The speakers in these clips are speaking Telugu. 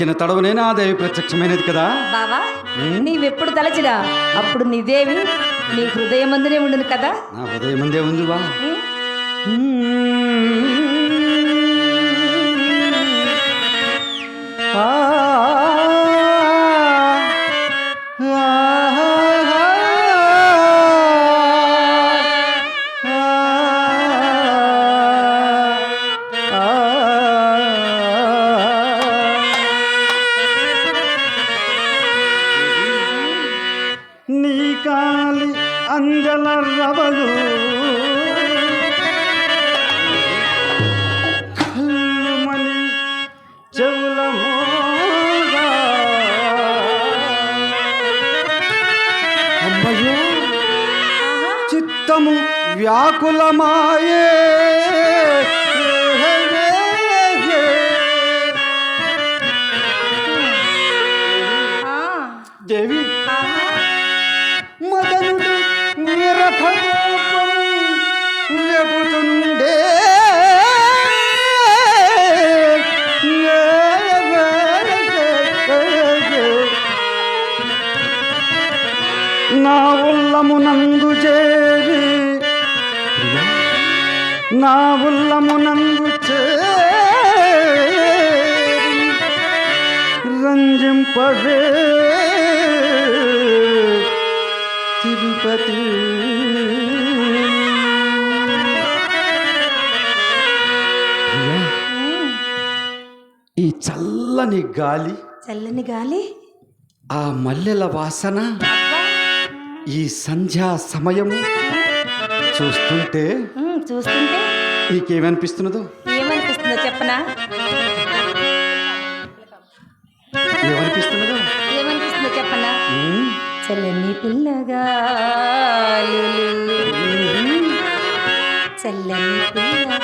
వచ్చిన తడవనే నా దేవి ప్రత్యక్షమైనది కదా. బావా నీవెప్పుడు తలచిరా అప్పుడు నీ దేవి నీ హృదయం ముందునే ఉండదు కదా. నా హృదయం ముందే ఉంది బా चित्तमु व्याकुलमाये। हाँ। देवी। నా ఉల్లమునందు రంజింపవే. తిరుపతి. ఈ చల్లని గాలి చల్లని గాలి. ఆ మల్లెల వాసన ఈ సంధ్యా సమయము చూస్తుంటే చూస్తుంటే నీకేమనిపిస్తున్నదో? ఏమనిపిస్తుందో చెప్పనా? ఏమనిపిస్తున్నదో? ఏమనిపిస్తుందో చెప్పనా? చల్లని పిల్లగా చల్లని పిల్లగా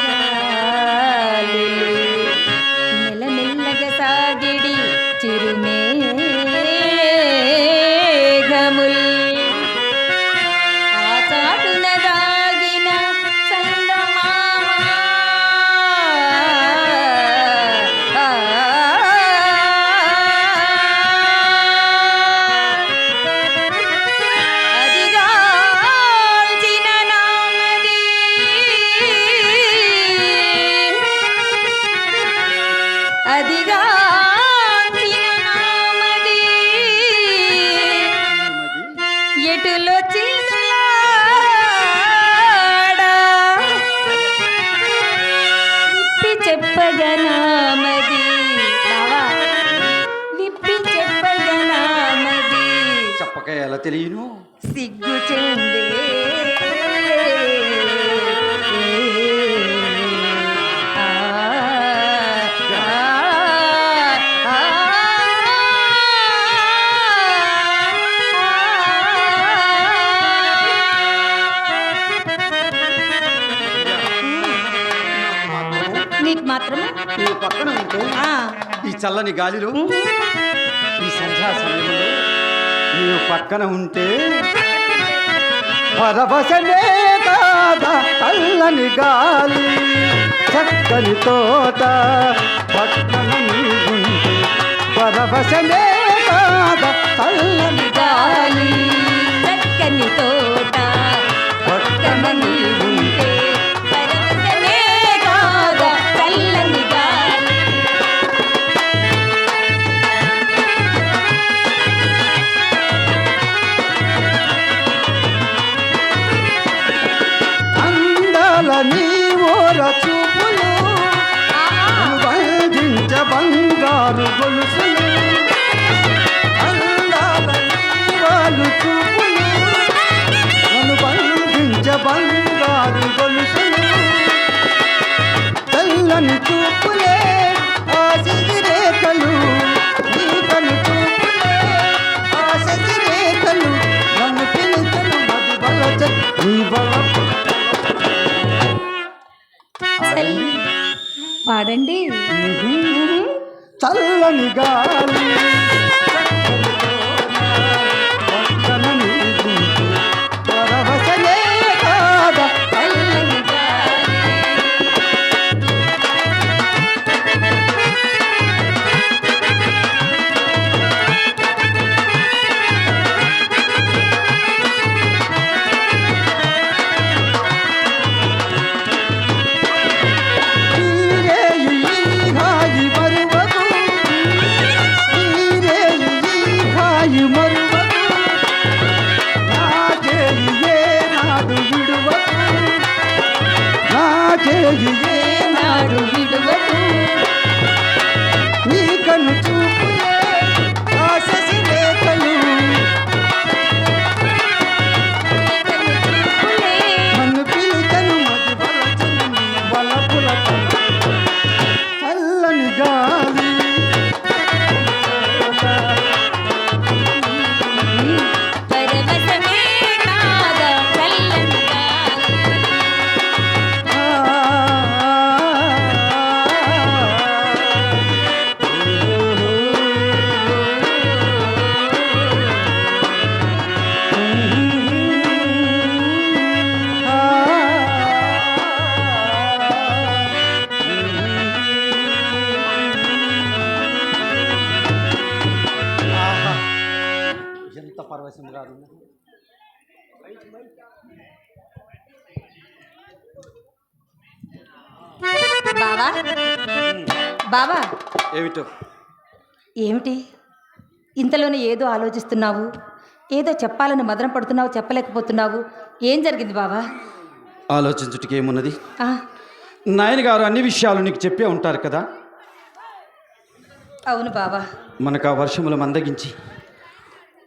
చల్లని గాలిలో ఈ సంధ్యా సమయంలో నీవు పక్కన ఉంటే పరవశమే కాదా చల్లని గాలి చక్కని తోట పక్కన నీవుంటే పరవశమే కాదా చల్లని గాలి చక్కని తోట పక్కన నీవుంటే బంగారు గొలుసులు అందాల నీ వాళ్ళు చూపులు నన్ను బంధించ బంగారు గొలుసులు. తెల్లని చూపులే ఆశకి రేఖలు నీ కను చూపులే ఆశకి రేఖలు నన్ను పిలుచను మది బలచ నీ బల చల్- పాడండి. చల్లని గాలి ఏమిటి? ఇంతలోనే ఏదో ఆలోచిస్తున్నావు? ఏదో చెప్పాలని మదన పడుతున్నావు చెప్పలేకపోతున్నావు? ఏం జరిగింది బావా? ఆలోచించుటకి ఏమున్నది? ఆ, నాయన గారు అన్ని విషయాలు నీకు చెప్పే ఉంటారు కదా? అవును బావా. మనకు ఆ వర్షములు మందగించి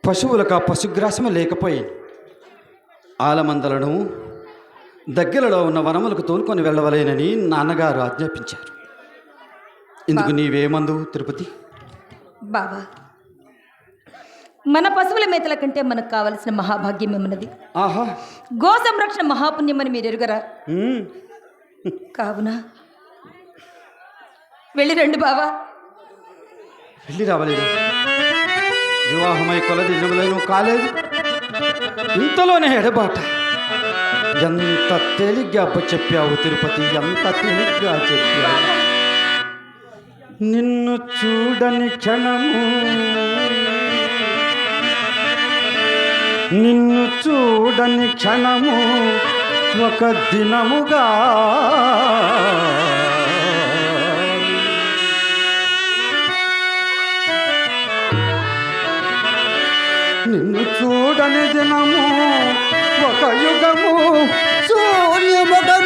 పశువులకు ఆ పశుగ్రాసము లేకపోయింది ఆలమందలను దగ్గరలో ఉన్న వనములకు తోలుకొని వెళ్ళవలేనని నాన్నగారు ఆజ్ఞాపించారు. ఇందుకు నీవేమందు తిరుపతి? బావా మన పశువుల మేతల కంటే మనకు కావలసిన మహాభాగ్యం ఏమన్నది? ఆహా. గో సంరక్షణ మహాపుణ్యమని మీరు ఎరుగరా. కావున వెళ్ళి రండి బావా. వెళ్ళి రావలేదు. వివాహమై కొలది దినములను కాలేదు ఇంతలోనే ఎడబాట. ఎంత తేలిగ్గా చెప్పావు తిరుపతి ఎంత తేలిగ్గా చెప్పావు. నిన్ను చూడని క్షణము. నిన్ను చూడని క్షణము ఒక దినముగా. నిన్ను చూడని దినము ఒక యుగము. సూర్యముగనుడు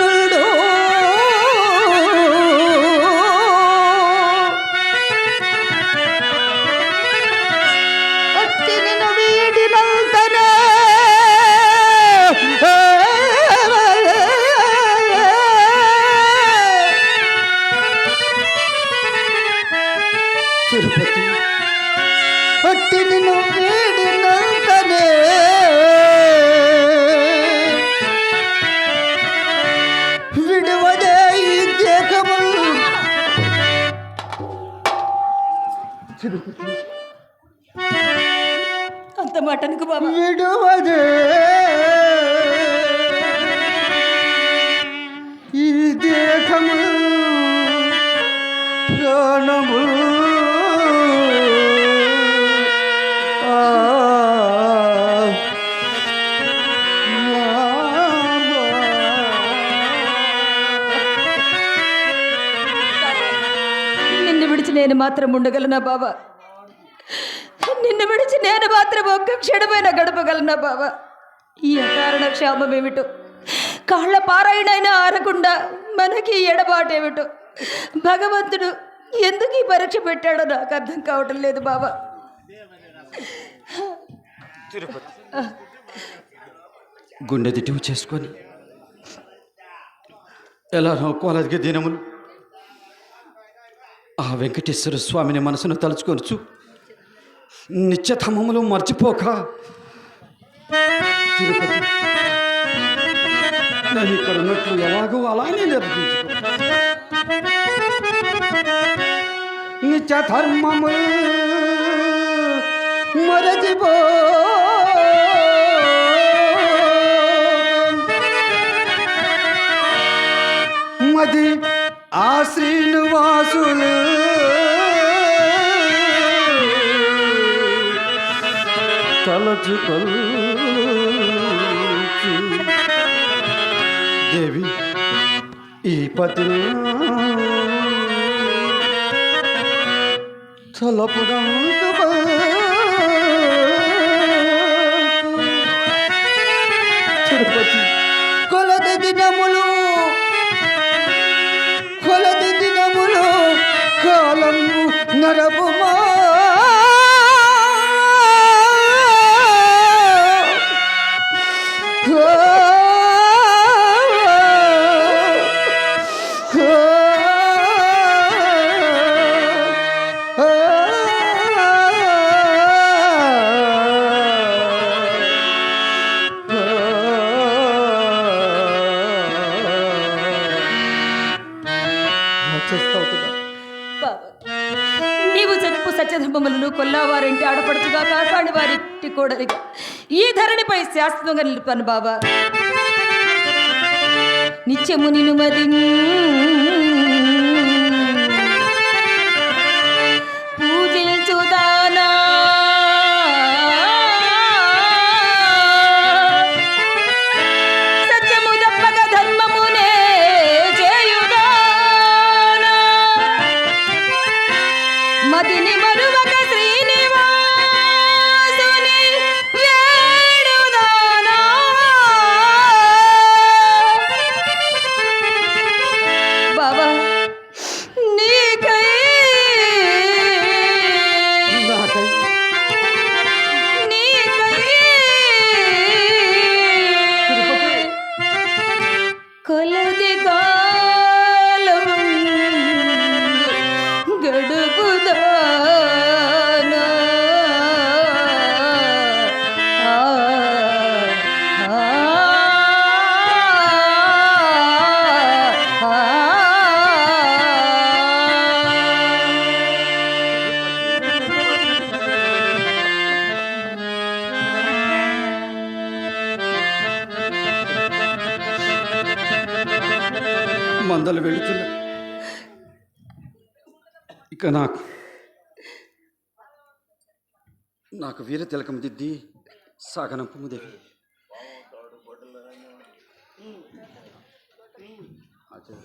మాత్రం ఉండగలనా బావా? నిన్ను విడిచి నేను మాత్రం ఒక్క క్షణమైన గడపగలనా బావా? ఈ అకారణ క్షామం ఏమిటో? కాళ్ళ పారాయణైనా ఆరకుండా మనకి ఎడబాటేమిటో భగవంతుడు ఎందుకు ఈ పరీక్ష పెట్టాడో నాకు అర్థం కావటం లేదు బాబా గుండె దిటివి చేసుకొని ఎలా నోకోలదిగే దినములు? ఆ వెంకటేశ్వర స్వామిని మనసును తలుచుకొనుచు. నిత్యతమములు మర్చిపోక. తిరుపతి. నేను ఇక్కడ ఉన్నట్లు ఎలాగో అలానే నిర్వహించుకో నిత్య ధర్మము మరచిపో తలచుకొల్చు దేవి ఈ పతి తిరుపతి కొలది దినములు కొలది దినములు కాలము నరపు నిత్యమై శాశ్వతంగా నిలుపుతాను బాబా నిత్యము నిన్ను మది పూజించుదానా. సత్యము తప్పక ధర్మమునే చేయుదానా. మదిని మరువక మందలు వెళుతున్నా ఇక నాకు నాకు వీర తిలకం దిద్ది సాగనంపు దేవి అదే.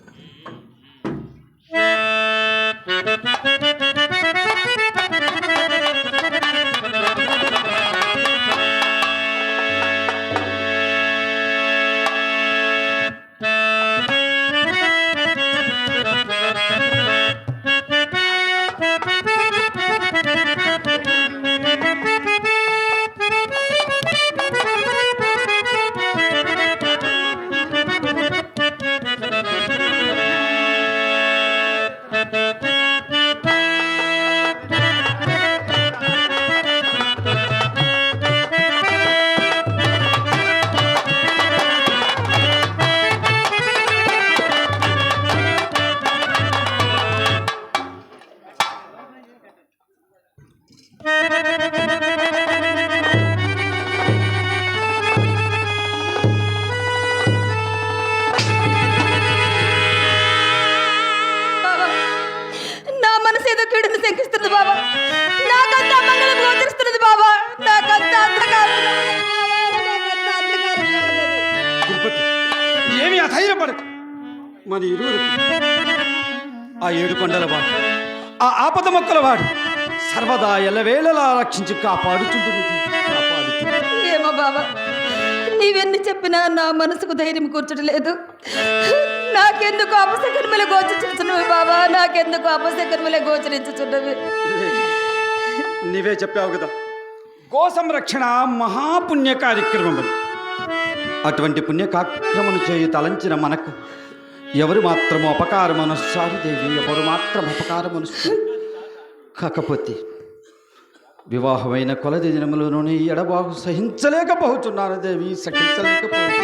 ఇరువురు ఆ ఏడు కొండల వాడు ఆ ఆపద మొక్కల వాడు సర్వదా ఎల్లవేళలా రక్షించి కాపాడుచుంటుంది కాపాడుచుంటుంది ఏమో బాబా నీవెన్ని చెప్పినా నా మనసుకు ధైర్యం కూర్చోట్లేదు. నాకెందుకు అపశకరములు గోచరించున్నవి బాబా నాకెందుకు అపశకరములే గోచరించుచున్నవి? నీవే చెప్పావు కదా గో సంరక్షణ మహాపుణ్య కార్యక్రమం. అటువంటి పుణ్య కార్యక్రమను చేయు తలంచిన మనకు ఎవరు మాత్రము అపకారమనుసారి దేవి? ఎవరు మాత్రం అపకారమనుసు కాకపోతే వివాహమైన కొలది దినములోనే ఎడబాగు సహించలేకపోతున్నాను దేవి సహించలేకపోతున్నాను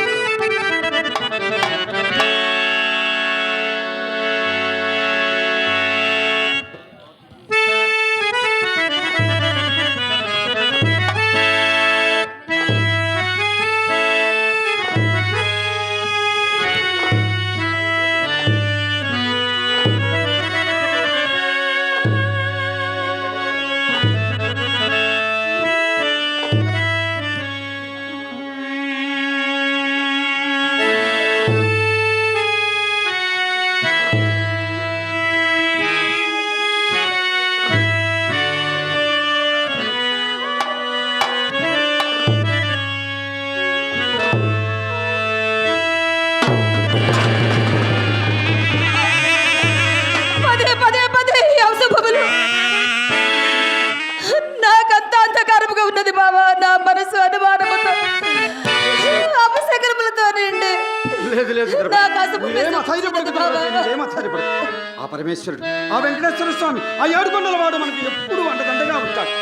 ఆ పరమేశ్వరుడు ఆ వెంకటేశ్వర స్వామి ఆ ఏడుకొండల వాడు మనకి ఎప్పుడు అండదండగా ఉంటాడు.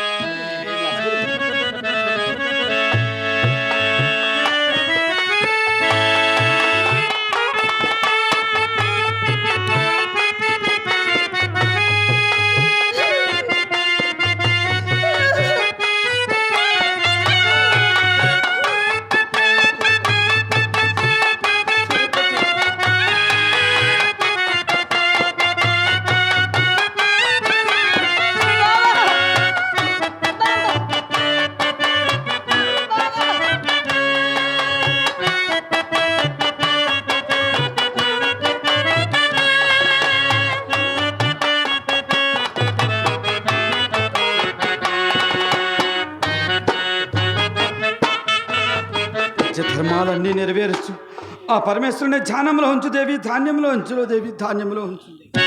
ఆ పరమేశ్వరుని ధ్యానంలో ఉంచు దేవి ధాన్యంలో ఉంచులో దేవి ధాన్యంలో ఉంచుదేవి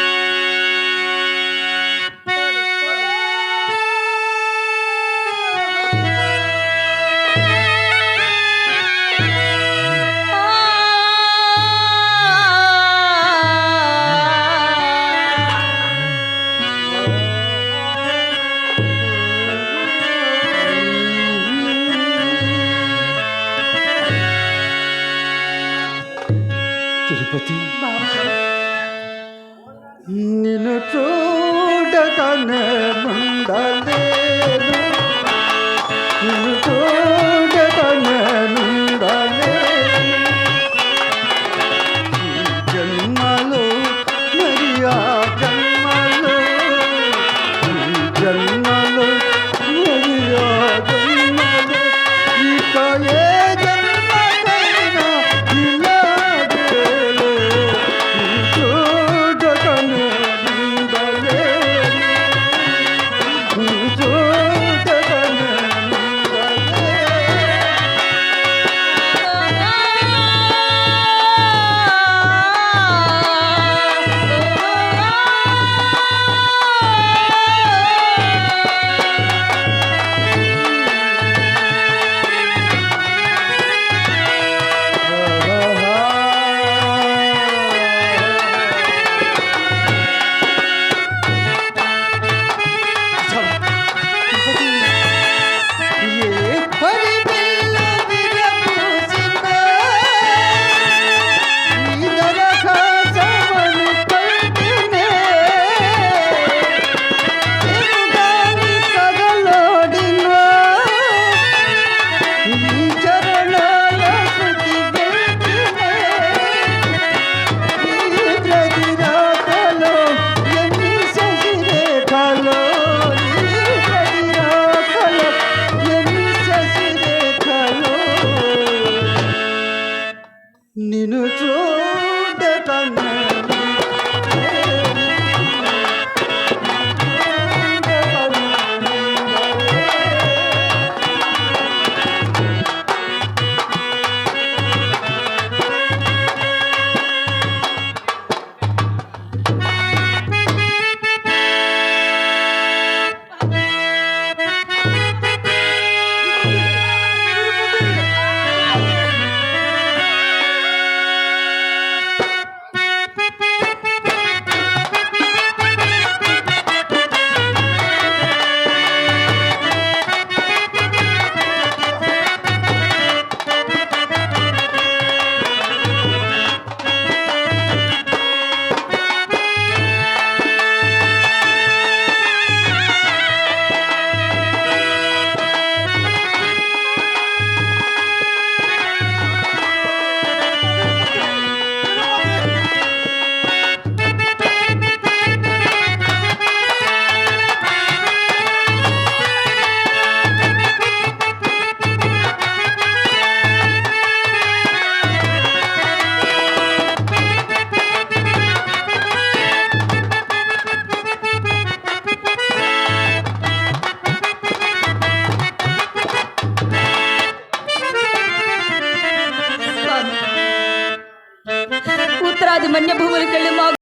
कने